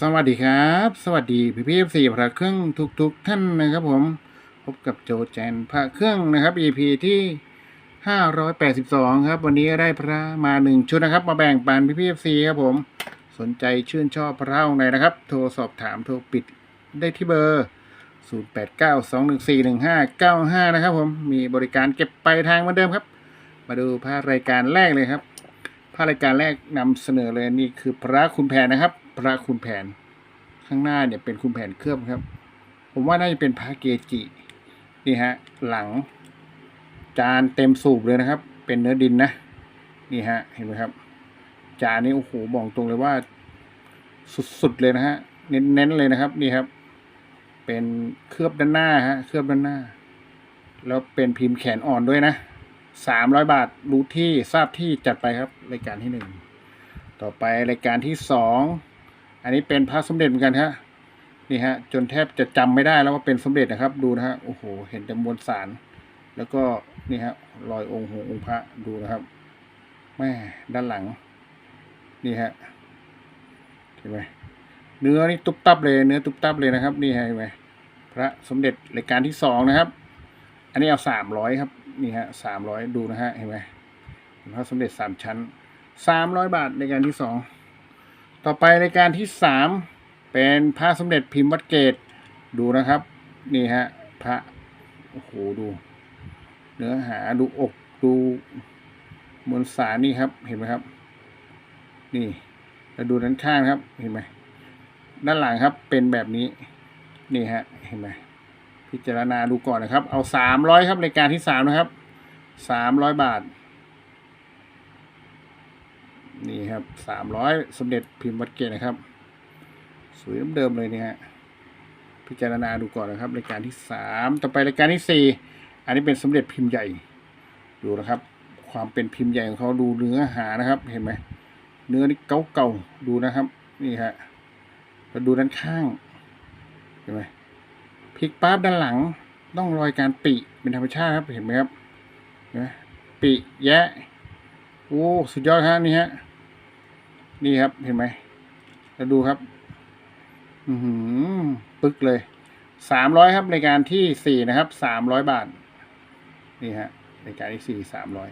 สวัสดีครับ สวัสดีพี่พี่สี่พระเครื่องทุกทุกๆท่านนะครับผมพบกับโจแจนพระเครื่องนะครับ EP ที่582ครับ วันนี้ได้พระมาหนึ่งชุดนะครับ มาแบ่งปันพี่พี่สี่ครับผมสนใจชื่นชอบพระองค์ไหนนะครับ โทรสอบถามโทรปิดได้ที่เบอร์0892141595นะครับผมมีบริการเก็บไปลายทางเหมือนเดิมครับ มาดูพระรายการแรกเลยครับพระรายการแรกนำเสนอเลยนี่คือพระคุณแผนนะครับ พระคุณแผน ข้างหน้าเนี่ยเป็นคุณแผนเคลือบครับ ผมว่าน่าจะเป็นพระเกจินี่ฮะหลัง จานเต็มสูบเลยนะครับ เป็นเนื้อดินนะนี่ฮะเห็นไหมครับ จานนี้โอ้โหบอกตรงเลยว่า สุดๆเลยนะฮะเน้นๆเลยนะครับ นี่ครับ เป็นเคลือบด้านหน้าฮะเคลือบด้านหน้า แล้วเป็นพิมพ์แขนอ่อนด้วยนะสามร้อยบาทรู้ที่ทราบที่จัดไปครับ รายการที่หนึ่งต่อไปรายการที่สอง อันนี้เป็นพระสมเด็จเหมือนกันฮะนี่ฮะ จนแทบจะจำไม่ได้แล้วว่าเป็นสมเด็จนะครับ ดูนะฮะโอ้โห เห็นแต่มวลสาร แล้วก็นี่ฮะรอยองค์หัวองค์พระดูนะครับแม่ด้านหลัง นี่ฮะเห็นไหมเนื้อนี่ตุบตับเลยเนื้อตุบตับเลยนะครับ นี่ฮะเห็นไหมพระสมเด็จรายการที่สองนะครับ อันนี้เอาสามร้อยครับ นี่ฮะสามร้อยดูนะฮะเห็นไหมพระสมเด็จสามชั้นสามร้อยบาทในการที่สอง ต่อไปรายการที่สามเป็นพระสมเด็จพิมพ์วัดเกตดูนะครับ นี่ฮะพระโอ้โหดู เนื้อหาดูอกดูมวลสารนี่ครับ เห็นไหมครับ นี่แล้วดูด้านข้างครับ เห็นไหมด้านหลังครับเป็นแบบนี้ นี่ฮะ เห็นไหมพิจารณาดูก่อนนะครับ เอาสามร้อยครับรายการที่สามนะครับสามร้อยบาท นี่ครับสามร้อยสมเด็จพิมพ์วัดเกตนะครับ สวยเดิมเลยเนี่ยฮะพิจารณาดูก่อนนะครับรายการที่สามต่อไปรายการที่สี่อันนี้เป็นสมเด็จพิมพ์ใหญ่ดูนะครับ ความเป็นพิมพ์ใหญ่ของเขาดูเนื้อหานะครับ เห็นไหมเนื้อนี่เก่าๆดูนะครับนี่ฮะแล้วดูด้านข้างเห็นไหมพลิกปั๊บด้านหลังต้องรอยการปีเป็นธรรมชาติครับเห็นไหมครับเห็นไหมปีแยะโอ้สุดยอดครับนี่ฮะ นี่ครับเห็นไหมแล้วดูครับ อือหือปึ๊กเลยสามร้อยครับรายการที่สี่นะครับสามร้อยบาท นี่ฮะรายการที่สี่สามร้อย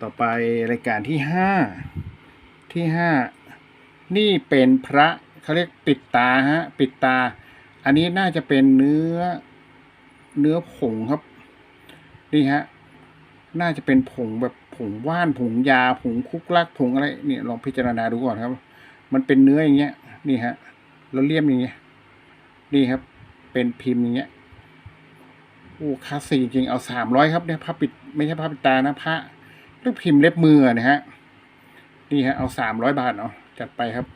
ต่อไปรายการที่ห้าที่ห้านี่เป็นพระเขาเรียกปิดตาฮะปิดตา อันนี้น่าจะเป็นเนื้อเนื้อผงครับ นี่ฮะ น่าจะเป็นผงแบบ ผงว่านผงยาผงคุกลักผงอะไรเนี่ยลองพิจารณาดูก่อนครับ มันเป็นเนื้ออย่างเงี้ยนี่ฮะแล้วเลี่ยมอย่างเงี้ยนี่ครับ เป็นพิมพ์อย่างเงี้ยโอ้คลาสสิกจริงเอาสามร้อยครับเนี่ยผ้าปิดไม่ใช่ผ้าปิดตานะผ้าเรียกพิมพ์เล็บมือนะฮะนี่ฮะเอาสามร้อยบาทเนาะจัดไปครับ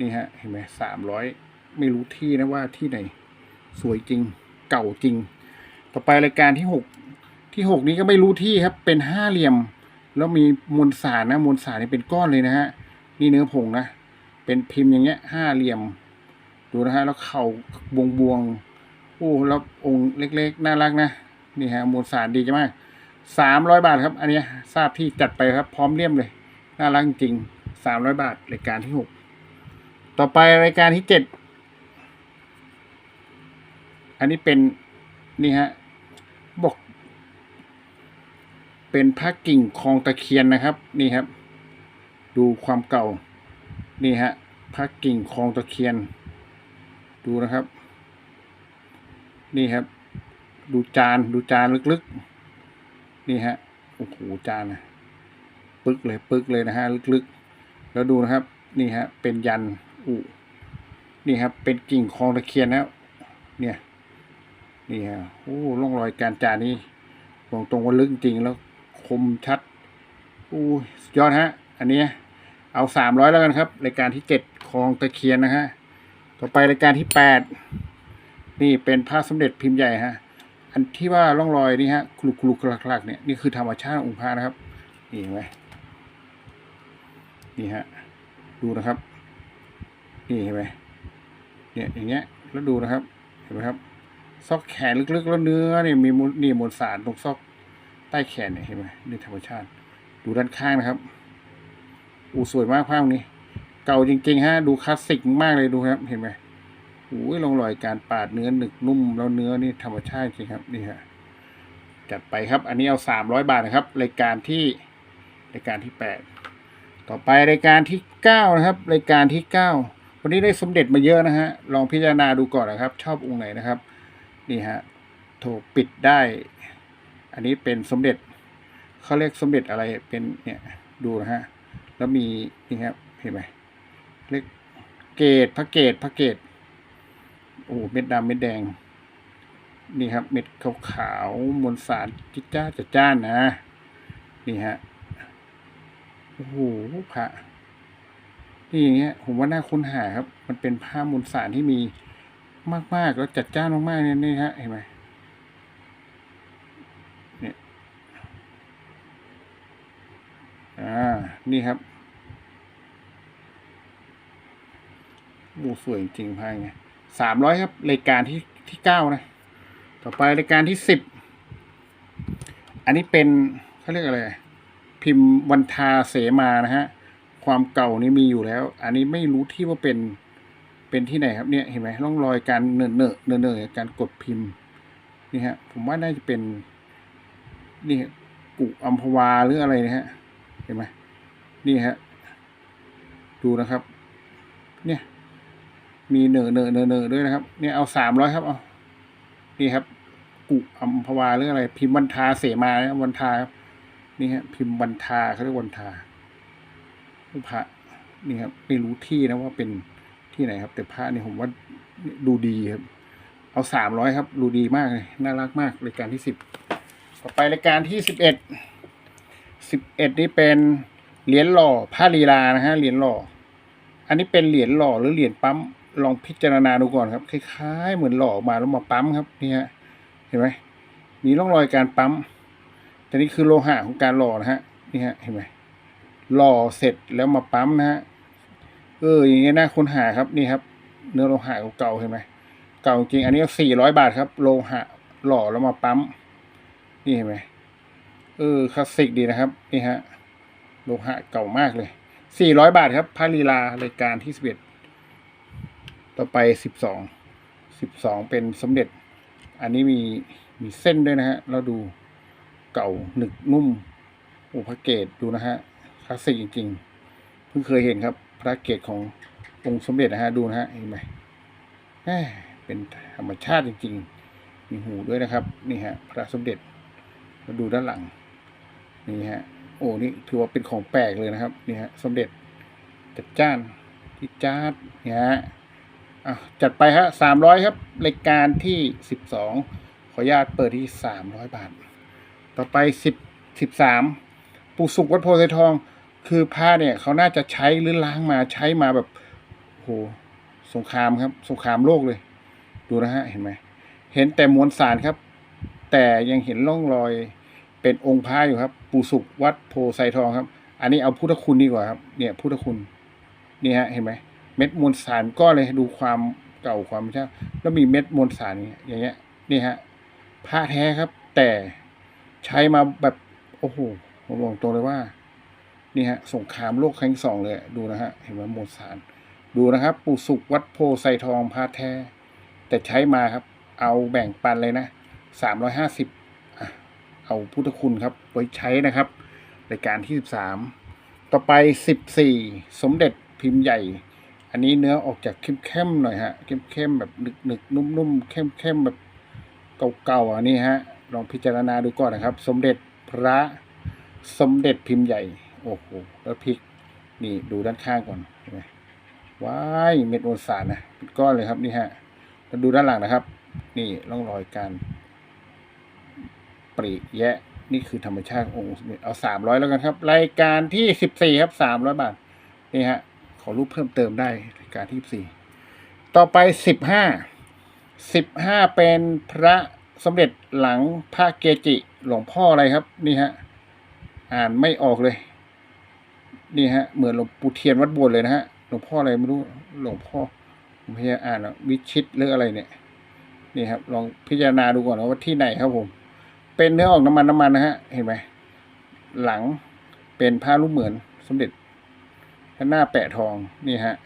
นี่ฮะเห็นไหมสามร้อยไม่รู้ที่นะว่าที่ไหน สวยจริงเก่าจริง ต่อไปรายการที่หกที่หกนี้ก็ไม่รู้ที่ครับ เป็นห้าเหลี่ยม แล้วมีมวลสารนะมวลสารนี่เป็นก้อนเลยนะฮะนี่เนื้อผงนะเป็นพิมพ์อย่างเงี้ยห้าเหลี่ยม ดูนะฮะแล้วเข่าบวงบวงโอ้แล้วองค์เล็กๆ น่ารักนะนี่ฮะมวลสารดีจังมากสามร้อยบาทครับ อันนี้ทราบที่จัดไปครับ พร้อมเลี่ยมเลย น่ารักจริงสามร้อยบาทรายการที่หกต่อไปรายการที่เจ็ดอันนี้เป็นนี่ฮะบอก เป็นพระกิ่งคลองตะเคียนนะครับ นี่ครับ ดูความเก่า นี่ฮะพระกิ่งคลองตะเคียน ดูนะครับ นี่ครับ ดูจานดูจานลึกๆ นี่ฮะโอ้โหจานนะปึกเลยปึกเลยนะฮะลึกๆ แล้วดูนะครับ นี่ฮะเป็นยันอุนี่ครับ เป็นกิ่งคลองตะเคียนนะเนี่ยนี่ฮะโอ้ร่องรอยการจานนี้บอกตรงว่าลึกจริงแล้ว คมชัดอู้สุดยอดฮะ อันนี้เอาสามร้อยแล้วกันครับรายการที่เจ็ดคลองตะเคียนนะฮะต่อไปรายการที่แปดนี่เป็นพระสมเด็จพิมพ์ใหญ่ฮะ อันที่ว่าร่องรอยนี่ฮะคลุกคลุกคลักเนี่ยนี่คือธรรมชาติองค์พระนะครับนี่เห็นไหมนี่ฮะดูนะครับ นี่เห็นไหมเนี่ยอย่างเงี้ยแล้วดูนะครับ เห็นไหมครับ ซอกแขนลึกๆ แล้วเนื้อเนี่ยมีนี่มวลสารตรงซอก ใต้แขนเนี่ยเห็นไหมนี่ธรรมชาติ ดูด้านข้างนะครับ อูสวยมากภาพนี้ เก่าจริงๆฮะดูคลาสสิกมากเลยดูครับ เห็นไหมโอ้ยลองรอยการปาดเนื้อหนึกนุ่มแล้วเนื้อนี่ธรรมชาติจริงครับนี่ฮะจัดไปครับ อันนี้เอาสามร้อยบาทนะครับรายการที่รายการที่แปดต่อไปรายการที่เก้านะครับรายการที่เก้าวันนี้ได้สมเด็จมาเยอะนะฮะลองพิจารณาดูก่อนนะครับ ชอบองค์ไหนนะครับ นี่ฮะโถปิดได้ อันนี้เป็นสมเด็จเขาเรียกสมเด็จอะไรเป็นเนี่ยดูนะฮะแล้วมีนี่ครับเห็นไหมเล็กเกตพระเกตพระเกตโอ้เม็ดดำเม็ดแดง นี่ครับ เม็ดขาวขาวมวลสารจิจ้าจะจ้านนะ นี่ฮะโอ้โหพระนี่อย่างเงี้ยผมว่าน่าค้นหาครับ มันเป็นผ้ามวลสารที่มีมากๆแล้วจัดจ้านมากๆเนี่ยนี่ฮะเห็นไหมเนี่ย อ่า นี่ครับบูสวยจริงๆพายไงสามร้อยครับ รายการที่ที่เก้านะ ต่อไปรายการที่สิบ อันนี้เป็นเขาเรียกอะไร พิมพ์วันทาเสมานะฮะ ความเก่านี่มีอยู่แล้ว อันนี้ไม่รู้ที่ว่าเป็น เป็นที่ไหนครับเนี่ย เห็นไหมร่องรอยการเนิ่นเนิ่นเนิ่นเนิ่นการกดพิมพ์ นี่ฮะ ผมว่าน่าจะเป็น นี่กุอัมพวาหรืออะไรนะฮะ ห็นไหมนี่ฮะ ดูนะครับ เนี่ย มีเนอเนอเนอเนอด้วยนะครับ เนี่ยเอาสามร้อยครับเอานี่ครับ กุอัมพวาหรืออะไร พิมพ์วันทาเสมานะวันทาครับนี่ฮะ พิมพ์วันทาเขาเรียกวันทาพระนี่ครับไม่รู้ที่นะว่าเป็นที่ไหนครับ แต่พระนี่ผมว่าดูดีครับ เอาสามร้อยครับ ดูดีมากเลยน่ารักมากรายการที่สิบต่อไปรายการที่สิบเอ็ด สิบเอ็ดนี่เป็นเหรียญหล่อผ้าลีลานะฮะเหรียญหล่อ อันนี้เป็นเหรียญหล่อหรือเหรียญปั๊มลองพิจารณาดูก่อนครับ คล้ายๆ เหมือนหล่อออกมาแล้วมาปั๊มครับนี่ฮะเห็นไหมมีร่องรอยการปั๊ม แต่นี่คือโลหะของการหล่อนะฮะนี่ฮะเห็นไหมหล่อเสร็จแล้วมาปั๊มนะฮะเอออย่างเงี้ยน่าค้นหาครับนี่ครับ เนื้อโลหะเก่าๆเห็นไหมเก่าจริงอันนี้สี่ร้อยบาทครับ โลหะหล่อแล้วมาปั๊มนี่เห็นไหม เออคลาสสิกดีนะครับนี่ฮะโลหะเก่ามากเลยสี่ร้อยบาทครับพาลีลารายการที่สิบเอ็ดต่อไปสิบสองสิบสองเป็นสมเด็จ อันนี้มีมีเส้นด้วยนะฮะแล้วดูเก่าหนึกนุ่มโอ้พระเกตดูนะฮะคลาสสิกจริงๆเพิ่งเคยเห็นครับพระเกตขององค์สมเด็จนะฮะดูนะฮะเห็นไหมแหมเป็นธรรมชาติจริงๆ มีหูด้วยนะครับ นี่ฮะพระสมเด็จมาดูด้านหลัง นี่ฮะโอ้นี่ถือว่าเป็นของแปลกเลยนะครับนี่ฮะสมเด็จจัดจ้านที่จ้าดเนี่ยฮะอะจัดไปฮะสามร้อยครับรายการที่สิบสองขออนุญาตเปิดที่สามร้อยบาท ต่อไปสิบสิบสามปูสุกวัดโพธิ์ทอง คือผ้าเนี่ยเขาน่าจะใช้หรือล้างมาใช้มาแบบโหสงครามครับ สงครามโลกเลย ดูนะฮะเห็นไหมเห็นแต่มวลสารครับ แต่ยังเห็นร่องรอยเป็นองค์พระอยู่ครับ ปู่สุกวัดโพไซทองครับ อันนี้เอาพุทธคุณดีกว่าครับ เนี่ยพุทธคุณ นี่ฮะ เห็นไหมเม็ดมวลสารก็เลยดูความเก่าความใช่แล้วมีเม็ดมวลสารอย่างเงี้ย นี่ฮะผ้าแท้ครับ แต่ใช้มาแบบโอ้โหผมบอกตรงเลยว่า นี่ฮะ สงครามโลกครั้งสองเลยดูนะฮะ เห็นไหมมวลสาร ดูนะครับ ปู่สุกวัดโพไซทองผ้าแท้ แต่ใช้มาครับ เอาแบ่งปันเลยนะสามร้อยห้าสิบ เอาพุทธคุณครับไว้ใช้นะครับรายการที่สิบสามต่อไปสิบสี่สมเด็จพิมพ์ใหญ่ อันนี้เนื้อออกจากเข้มๆหน่อยฮะเข้มๆแบบหนึกๆนุ่มๆเข้มๆแบบเก่าๆอันนี้ฮะลองพิจารณาดูก่อนนะครับ สมเด็จพระสมเด็จพิมพ์ใหญ่โอ้โหแล้วพลิกนี่ดูด้านข้างก่อนเห็นไหมว้ายเม็ดโอนสารนะเป็นก้อนเลยครับนี่ฮะแล้วดูด้านหลังนะครับ นี่ร่องรอยการ ปริแยะ นี่คือธรรมชาติองค์เอาสามร้อยแล้วกันครับ รายการที่สิบสี่ครับสามร้อยบาทนี่ฮะขอรูปเพิ่มเติมได้รายการที่สี่ต่อไปสิบห้าสิบห้าเป็นพระสมเด็จหลังพระเกจิหลวงพ่ออะไรครับ นี่ฮะอ่านไม่ออกเลย นี่ฮะ เหมือนหลวงปู่เทียนวัดบสถ์เลยนะฮะหลวงพ่ออะไรไม่รู้หลวงพ่อผมพยายามอ่านวิชิตหรืออะไรเนี่ย นี่ครับ ลองพิจารณาดูก่อนว่าที่ไหนครับผม เป็นเนื้อออกน้ำมันน้ำมันนะฮะ เห็นไหมหลังเป็นผ้ารูปเหมือนสมเด็จด้านหน้าแปะทองนี่ฮะ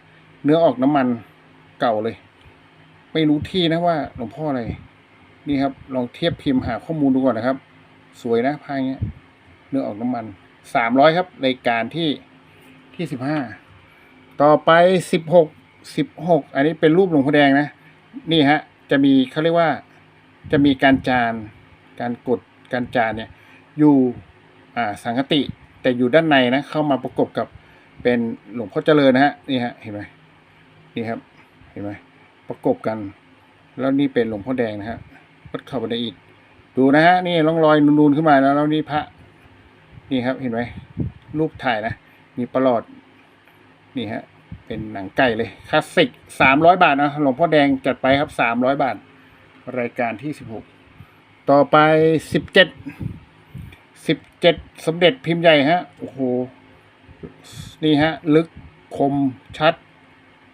เนื้อออกน้ำมันเก่าเลย ไม่รู้ที่นะว่าหลวงพ่ออะไร นี่ครับ ลองเทียบพิมพ์หาข้อมูลดูก่อนนะครับ สวยนะพาเงี้ย เนื้อออกน้ำมันสามร้อยครับรายการที่ที่สิบห้าต่อไปสิบหกสิบหกอันนี้เป็นรูปหลวงพ่อแดงนะ นี่ฮะ จะมีเขาเรียกว่าจะมีการจาน การกดการจานเนี่ยอยู่อ่าสังคติแต่อยู่ด้านในนะเข้ามาประกบกับเป็นหลวงพ่อเจริญนะฮะนี่ฮะเห็นไหมนี่ครับเห็นไหมประกบกัน แล้วนี่เป็นหลวงพ่อแดงนะฮะวัดเข้าไปในอีกดูนะฮะนี่ร่องรอยนูนๆขึ้นมาแล้วแล้วนี่พระนี่ครับเห็นไหมรูปถ่ายนะมีประหลอดนี่ฮะเป็นหนังไก่เลยคลาสสิกสามร้อยบาทนะหลวงพ่อแดงจัดไปครับสามร้อยบาท รายการที่สิบหก ต่อไปสิบเจ็ดสิบเจ็ดสมเด็จพิมพ์ใหญ่ฮะ โอ้โห นี่ฮะ ลึกคมชัด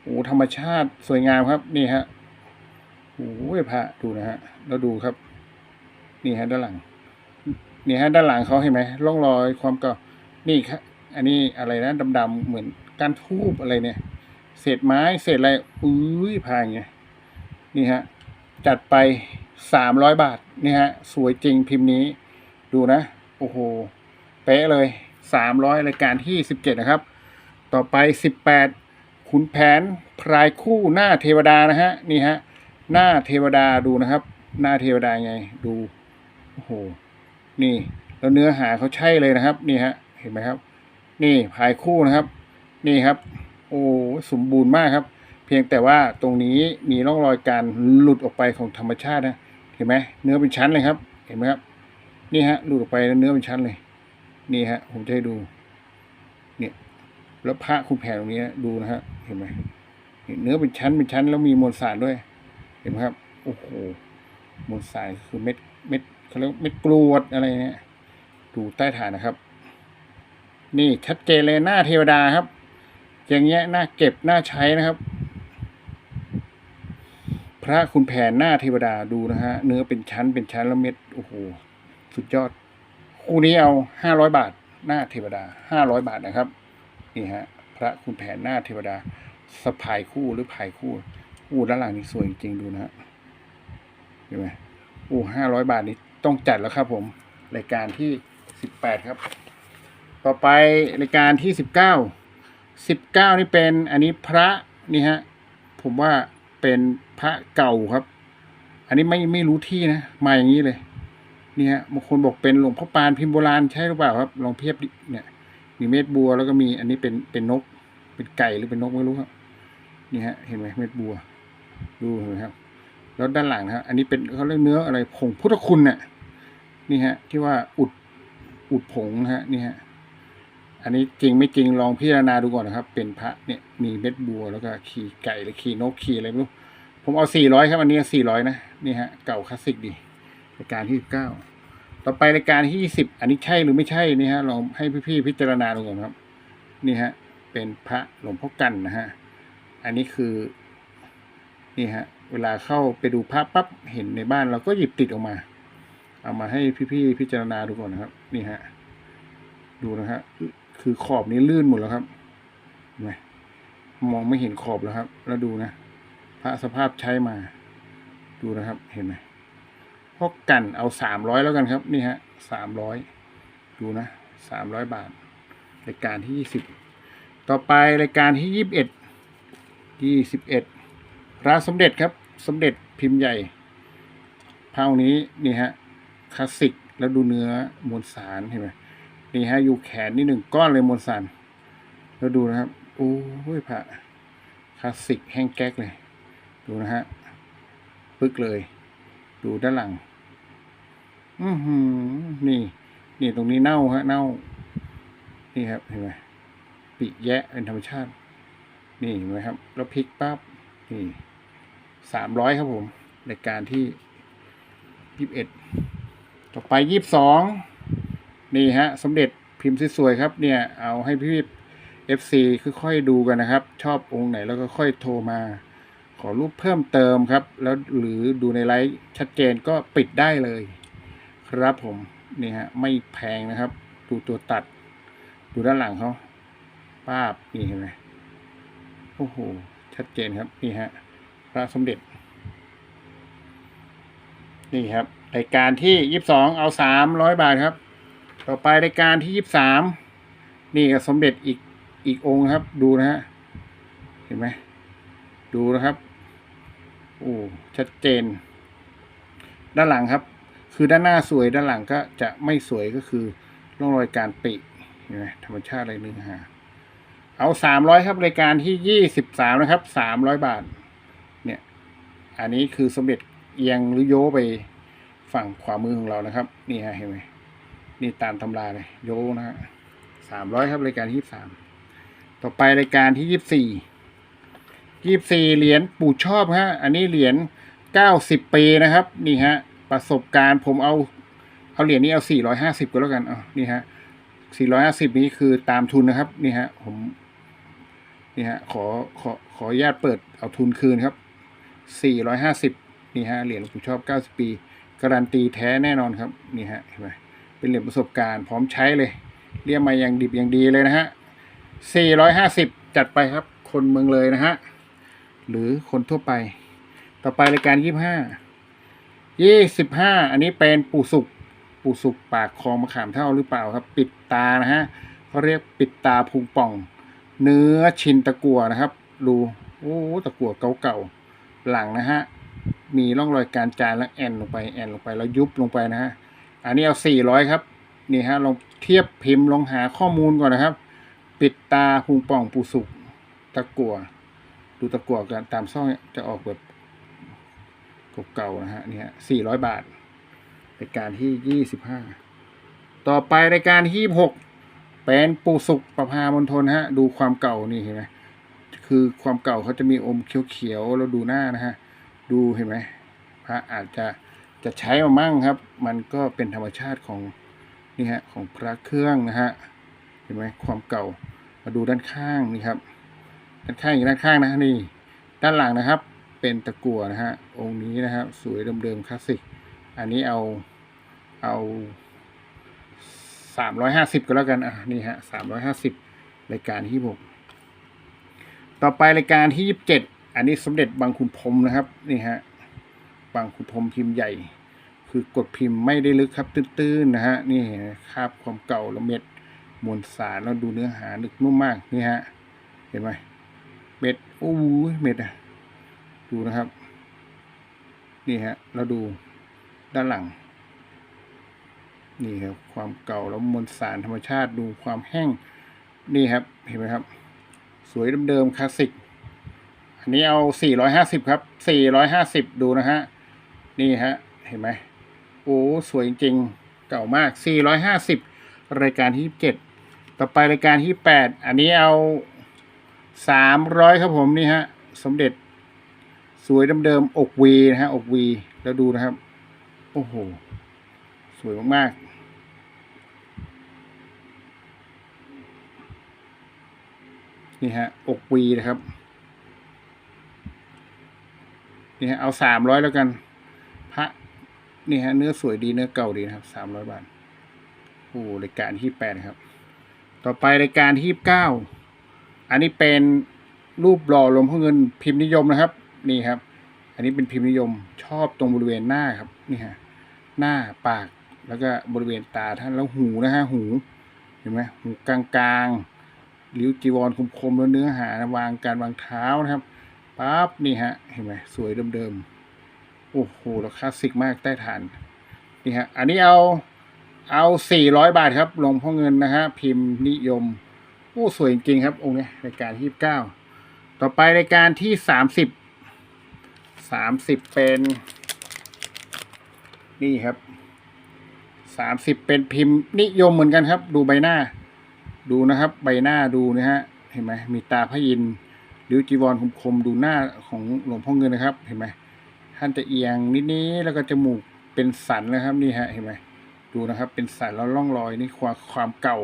โอ้ธรรมชาติสวยงามครับ นี่ฮะโอ้ยพระดูนะฮะ แล้วดูครับ นี่ฮะด้านหลัง นี่ฮะด้านหลังเขาเห็นไหมร่องรอยความเก่า นี่ครับ อันนี้อะไรนะดำๆเหมือนการทูบอะไรเนี่ย เศษไม้เศษอะไร อุ้ยพายไงนี่ฮะ จัดไป สามร้อยบาทนี่ฮะ สวยจริงพิมพ์นี้ ดูนะ โอ้โห เป๊ะเลยสามร้อยรายการที่สิบเจ็ดนะครับ ต่อไปสิบแปดขุนแผนพรายคู่หน้าเทวดานะฮะ นี่ฮะ หน้าเทวดาดูนะครับ หน้าเทวดาไง ดู โอ้โห นี่ แล้วเนื้อหาเขาใช่เลยนะครับ นี่ฮะ เห็นไหมครับ นี่พายคู่นะครับ นี่ครับ โอ้สมบูรณ์มากครับ เพียงแต่ว่าตรงนี้มีร่องรอยการหลุดออกไปของธรรมชาตินะ เห็นไหมเนื้อเป็นชั้นเลยครับ เห็นไหมครับ นี่ฮะหลุดออกไปแล้วเนื้อเป็นชั้นเลย นี่ฮะ ผมจะให้ดู เนี่ย แล้วพระคุณแผนตรงนี้ดูนะฮะ เห็นไหมเนื้อเป็นชั้นเป็นชั้นแล้วมีมวลสารด้วย เห็นไหมครับ โอ้โห มวลสารคือเม็ด เม็ดเขาเรียกเม็ดกรวดอะไรเนี่ย ดูใต้ฐานนะครับ นี่ชัดเจนเลยหน้าเทวดาครับ อย่างเงี้ยหน้าเก็บหน้าใช้นะครับ ระคุณแผนหน้าเทวดาดูนะฮะ เนื้อเป็นชั้นเป็นชั้นแล้วเม็ดโอ้โหสุดยอด คู่นี้เอาห้าร้อยบาทหน้าเทวดาห้าร้อยบาทนะครับ นี่ฮะ พระคุณแผนหน้าเทวดาสะพายคู่หรือพายคู่อู้ด้านหลังนี่สวยจริงๆดูนะฮะเห็นไหมอู้ห้าร้อยบาทนี่ต้องจัดแล้วครับผมรายการที่สิบแปดครับ ต่อไปรายการที่สิบเก้าสิบเก้านี่เป็นอันนี้พระนี่ฮะผมว่า เป็นพระเก่าครับ อันนี้ไม่ไม่รู้ที่นะ มาอย่างนี้เลย นี่ฮะบางคนบอกเป็นหลวงพ่อปานพิมพ์โบราณใช่หรือเปล่าครับลองเทียบดิเนี่ย มีเม็ดบัวแล้วก็มีอันนี้เป็นเป็นนก เป็นไก่หรือเป็นนกไม่รู้ครับนี่ฮะ เห็นไหมเม็ดบัว ดูเห็นไหมครับ แล้วด้านหลังครับอันนี้เป็นเขาเรียกเนื้ออะไรผงพุทธคุณเนี่ยนี่ฮะ ที่ว่าอุดอุดผงนะฮะ นี่ฮะ อันนี้จริงไม่จริงลองพิจารณาดูก่อนนะครับ เป็นพระเนี่ยมีเม็ดบัวแล้วก็ขี่ไก่หรือขี่นกขี่อะไรไม่รู้ผมเอาสี่ร้อยครับอันนี้สี่ร้อยนะนี่ฮะเก่าคลาสสิกดีรายการที่สิบเก้าต่อไปรายการที่ยี่สิบอันนี้ใช่หรือไม่ใช่นี่ฮะลองให้พี่ๆพิจารณาดูก่อนครับ นี่ฮะเป็นพระหลวงพ่อกันนะฮะอันนี้คือนี่ฮะเวลาเข้าไปดูภาพปั๊บเห็นในบ้านเราก็หยิบติดออกมา เอามาให้พี่ๆพิจารณาดูก่อนนะครับ นี่ฮะดูนะฮะ คือขอบนี้ลื่นหมดแล้วครับเห็นไหมมองไม่เห็นขอบแล้วครับ แล้วดูนะพระสภาพใช้มา ดูนะครับ เห็นไหมพวกกันเอาสามร้อยแล้วกันครับ นี่ฮะสามร้อยดูนะสามร้อยบาทรายการที่ยี่สิบต่อไปรายการที่ยี่สิบเอ็ดยี่สิบเอ็ดพระสมเด็จครับ สมเด็จพิมพ์ใหญ่เท่านี้นี่ฮะคลาสสิกแล้วดูเนื้อมวลสารเห็นไหม นี่ฮะอยู่แขนนี่หนึ่งก้อนเลยมวลสารแล้วดูนะครับโอ้ยพระคลาสสิกแห้งแก๊กเลย ดูนะฮะปึ๊กเลย ดูด้านหลัง อือหือนี่ นี่ตรงนี้เน่าฮะ เน่า นี่ครับเห็นไหมปิแยะเป็นธรรมชาติ นี่เห็นไหมครับ แล้วพลิกปั๊บนี่สามร้อยครับผมรายการที่ยี่สิบเอ็ดต่อไปยี่สิบสอง นี่ฮะสมเด็จพิมพ์สวยๆครับเนี่ยเอาให้พี่เอฟซีค่อยๆดูกันนะครับ ชอบองค์ไหนแล้วก็ค่อยโทรมา ขอรูปเพิ่มเติมครับ แล้วหรือดูในไลฟ์ชัดเจนก็ปิดได้เลย ครับผมนี่ฮะไม่แพงนะครับ ดูตัวตัด ดูด้านหลังเขาภาพนี่เห็นไหมโอ้โหชัดเจนครับนี่ฮะพระสมเด็จ นี่ครับรายการที่ยี่สิบสองเอาสามร้อยบาทครับ ต่อไปรายการที่ยี่สิบสามนี่ก็สมเด็จอีกอีกองค์ครับ ดูนะฮะเห็นไหมดูนะครับโอ้ชัดเจน ด้านหลังครับ คือด้านหน้าสวยด้านหลังก็จะไม่สวยก็คือร่องรอยการปิเห็นไหมธรรมชาติอะไรนื้อหาเอาสามร้อยครับรายการที่ยี่สิบสามนะครับสามร้อยบาท เนี่ย อันนี้คือสมเด็จเอียงหรือโยไปฝั่งขวามือของเรานะครับ นี่ฮะเห็นไหม นี่ตามตำราเลยโยนะฮะสามร้อยครับรายการที่สามต่อไปรายการที่ยี่สี่ยี่สี่เหรียญปู่ชอบฮะ อันนี้เหรียญเก้าสิบปีนะครับ นี่ฮะ ประสบการณ์ผมเอา เอาเหรียญนี้เอาสี่ร้อยห้าสิบก็แล้วกันอะนี่ฮะสี่ร้อยห้าสิบนี้คือตามทุนนะครับ นี่ฮะ ผม นี่ฮะ ขอขอขออนุญาตเปิดเอาทุนคืนครับสี่ร้อยห้าสิบนี่ฮะเหรียญปู่ชอบเก้าสิบปีการันตีแท้แน่นอนครับ นี่ฮะเห็นไหม เป็นเหรียญประสบการณ์พร้อมใช้เลย เรียกมาอย่างดิบอย่างดีเลยนะฮะ 450 จัดไปครับ คนเมืองเลยนะฮะ หรือคนทั่วไป ต่อไปรายการ 25 25 อันนี้เป็นปู่สุกปู่สุกปากคลองมะขามเท่าหรือเปล่าครับ ปิดตานะฮะเขาเรียกปิดตาพุงป่อง เนื้อชินตะกัวนะครับ ดู โอ้ตะกัวเก่าๆ หลังนะฮะ มีร่องรอยการจานแล้วแอนลงไปแอนลงไปแล้วยุบลงไปนะฮะ อันนี้เอา400ครับนี่ฮะลองเทียบพิมพ์ลองหาข้อมูลก่อนนะครับ ปิดตาพุงป่องปูสุกตะกัวดูตะกัวกันตามซ่องจะออกแบบเก่าๆนะฮะเนี่ยสี่ร้อยบาทรายการที่ยี่สิบห้าต่อไปรายการที่หกเป็นปูสุกประพามณฑลฮะ ดูความเก่านี่เห็นไหมคือความเก่าเขาจะมีอมเขียวๆแล้วดูหน้านะฮะ ดูเห็นไหมพระอาจจะ จะใช้มามั่งครับ มันก็เป็นธรรมชาติของนี่ฮะของพระเครื่องนะฮะเห็นไหมความเก่ามาดูด้านข้างนี่ครับด้านข้างอีกด้านข้างนะนี่ ด้านหลังนะครับ เป็นตะกั่วนะฮะองค์นี้นะครับ สวยเดิมๆคลาสสิกอันนี้เอาเอาสามร้อยห้าสิบก็แล้วกันอะนี่ฮะสามร้อยห้าสิบรายการที่หกต่อไปรายการที่ยี่สิบเจ็ดอันนี้สมเด็จบางขุนพรมนะครับนี่ฮะางขุนพรมพิมพ์ใหญ่ คือกดพิมพ์ไม่ได้ลึกครับตื้นๆนะฮะนี่คาบความเก่าละเม็ดมวลสารแล้วดูเนื้อหานึกนุ่มมากนี่ฮะเห็นไหมเม็ดโอ้ยเม็ดอะดูนะครับ นี่ฮะเราดูด้านหลัง นี่ครับความเก่าแล้วมวลสารธรรมชาติดูความแห้งนี่ครับเห็นไหมครับ สวยเดิมๆคลาสสิกอันนี้เอา 450 ครับ 450 ดูนะฮะ นี่ฮะ เห็นไหมโอ้ สวยจริงเก่ามาก 450 รายการที่ 7 ต่อไปรายการที่ 8 อันนี้เอา 300 ครับผมนี่ฮะ สมเด็จ สวยเดิมๆอกวีนะฮะอกวี แล้วดูนะครับ โอ้โห สวยมากๆนี่ฮะอกวีนะครับ นี่ฮะเอาสามร้อยแล้วกัน นี่ฮะเนื้อสวยดีเนื้อเก่าดีนะครับสามร้อยบาทโอ้รายการที่แปดครับ ต่อไปรายการที่เก้าอันนี้เป็นรูปหล่อหลวงพ่อเงินพิมพ์นิยมนะครับ นี่ครับ อันนี้เป็นพิมพ์นิยมชอบตรงบริเวณหน้าครับนี่ฮะหน้าปากแล้วก็บริเวณตาท่านแล้วหูนะฮะหูเห็นไหมหูกลางๆริ้วจีวรคมๆแล้วเนื้อหาวางการวางเท้านะครับปั๊บนี่ฮะเห็นไหมสวยเดิมๆ โอ้โหแล้วคาสิกมากใต้ฐาน นี่ฮะ อันนี้เอาเอาสี่ร้อยบาทครับหลวงพ่อเงินนะฮะพิมพ์นิยมโอ้สวยจริงครับ องค์นี้รายการที่เก้าต่อไปรายการที่สามสิบสามสิบเป็น นี่ครับสามสิบเป็นพิมพ์นิยมเหมือนกันครับ ดูใบหน้า ดูนะครับ ใบหน้าดูนะฮะเห็นไหมมีตาพระอินทร์ริ้วจีวรคมๆดูหน้าของหลวงพ่อเงินนะครับ เห็นไหม ท่านจะเอียงนิดนี้แล้วก็จมูกเป็นสันนะครับนี่ฮะเห็นไหมดูนะครับเป็นสันแล้วร่องรอยนี่ความความเก่า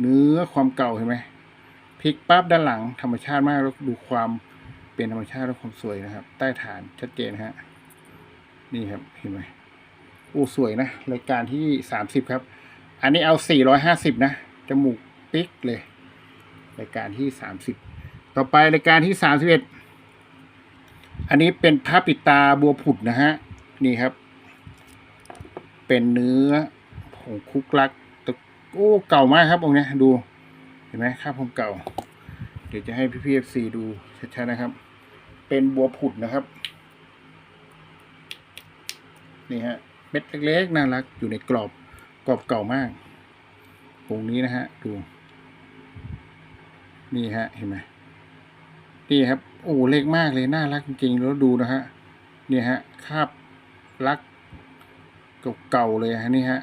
เนื้อความเก่าเห็นไหมพลิกปั๊บด้านหลังธรรมชาติมากแล้วดูความเป็นธรรมชาติและความสวยนะครับ ใต้ฐานชัดเจนฮะนี่ครับเห็นไหมโอ้สวยนะรายการที่สามสิบครับ อันนี้เอาสี่ร้อยห้าสิบนะจมูกปิ๊กเลยรายการที่สามสิบต่อไปรายการที่สามสิบเอ็ด อันนี้เป็นพระปิดตาบัวผุดนะฮะ นี่ครับ เป็นเนื้อผงคุกลักตะโอ้เก่ามากครับองค์เนี้ดู เห็นไหมครับผมเก่า เดี๋ยวจะให้พี่พีเอฟซีดูชัดๆนะครับ เป็นบัวผุดนะครับ นี่ฮะเม็ดเล็กๆน่ารักอยู่ในกรอบกรอบเก่ามากองนี้นะฮะดู นี่ฮะเห็นไหมนี่ครับ โอ้เล็กมากเลย น่ารักจริงๆ แล้วดูนะฮะนี่ฮะคาบลักเก่าๆเลยฮะนี่ฮะ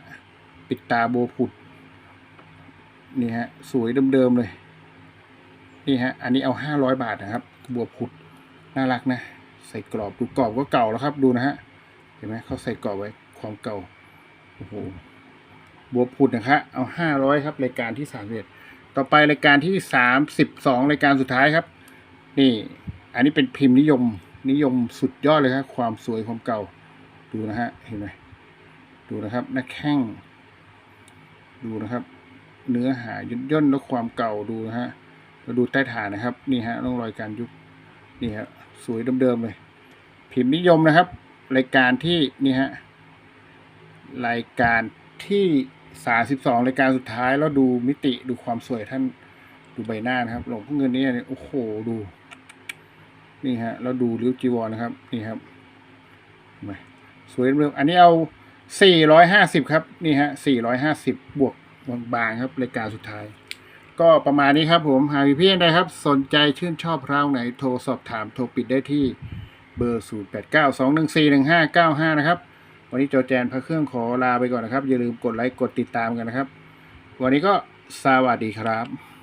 ปิดตาโบผุด นี่ฮะ สวยเดิมๆเลย นี่ฮะ อันนี้เอาห้าร้อยบาทนะครับ บัวผุด น่ารักนะ ใส่กรอบ ดูกรอบก็เก่าแล้วครับ ดูนะฮะ เห็นไหมเขาใส่กรอบไว้ ความเก่า โอ้โห บัวผุดนะครับเอาห้าร้อยครับ รายการที่สามเอ็ดต่อไปรายการที่สามสิบสองรายการสุดท้ายครับ นี่ อันนี้เป็นพิมพ์นิยม นิยมสุดยอดเลยครับความสวยความเก่า ดูนะฮะ เห็นไหมดูนะครับหน้าแข้ง ดูนะครับ เนื้อหาย่นย่นแล้วความเก่าดูนะฮะเราดูใต้ฐานนะครับ นี่ฮะร่องรอยการยุบนี่ฮะสวยเดิมๆเลย พิมพ์นิยมนะครับ รายการที่นี่ฮะรายการที่สาสิบสองรายการสุดท้ายแล้วดูมิติดูความสวยท่านดูใบหน้านะครับ หลวงพ่อเงินนี่เนี่ยโอ้โหดู นี่ฮะแล้วดูริ้วจีวรนะครับนี่ครับเห็นไหมสวยเดิมๆอันนี้เอาสี่ร้อยห้าสิบครับนี่ฮะสี่ร้อยห้าสิบบวกบางๆครับรายการสุดท้าย ก็ประมาณนี้ครับผมหากพี่ใดครับ สนใจชื่นชอบราไหนโทรสอบถามโทรปิดได้ที่เบอร์ 0 8 9 2 1 4 1 5 9 5 นะครับ วันนี้โจแจนพระเครื่องขอลาไปก่อนนะครับ อย่าลืมกดไลค์กดติดตามกันนะครับ วันนี้ก็สวัสดีครับ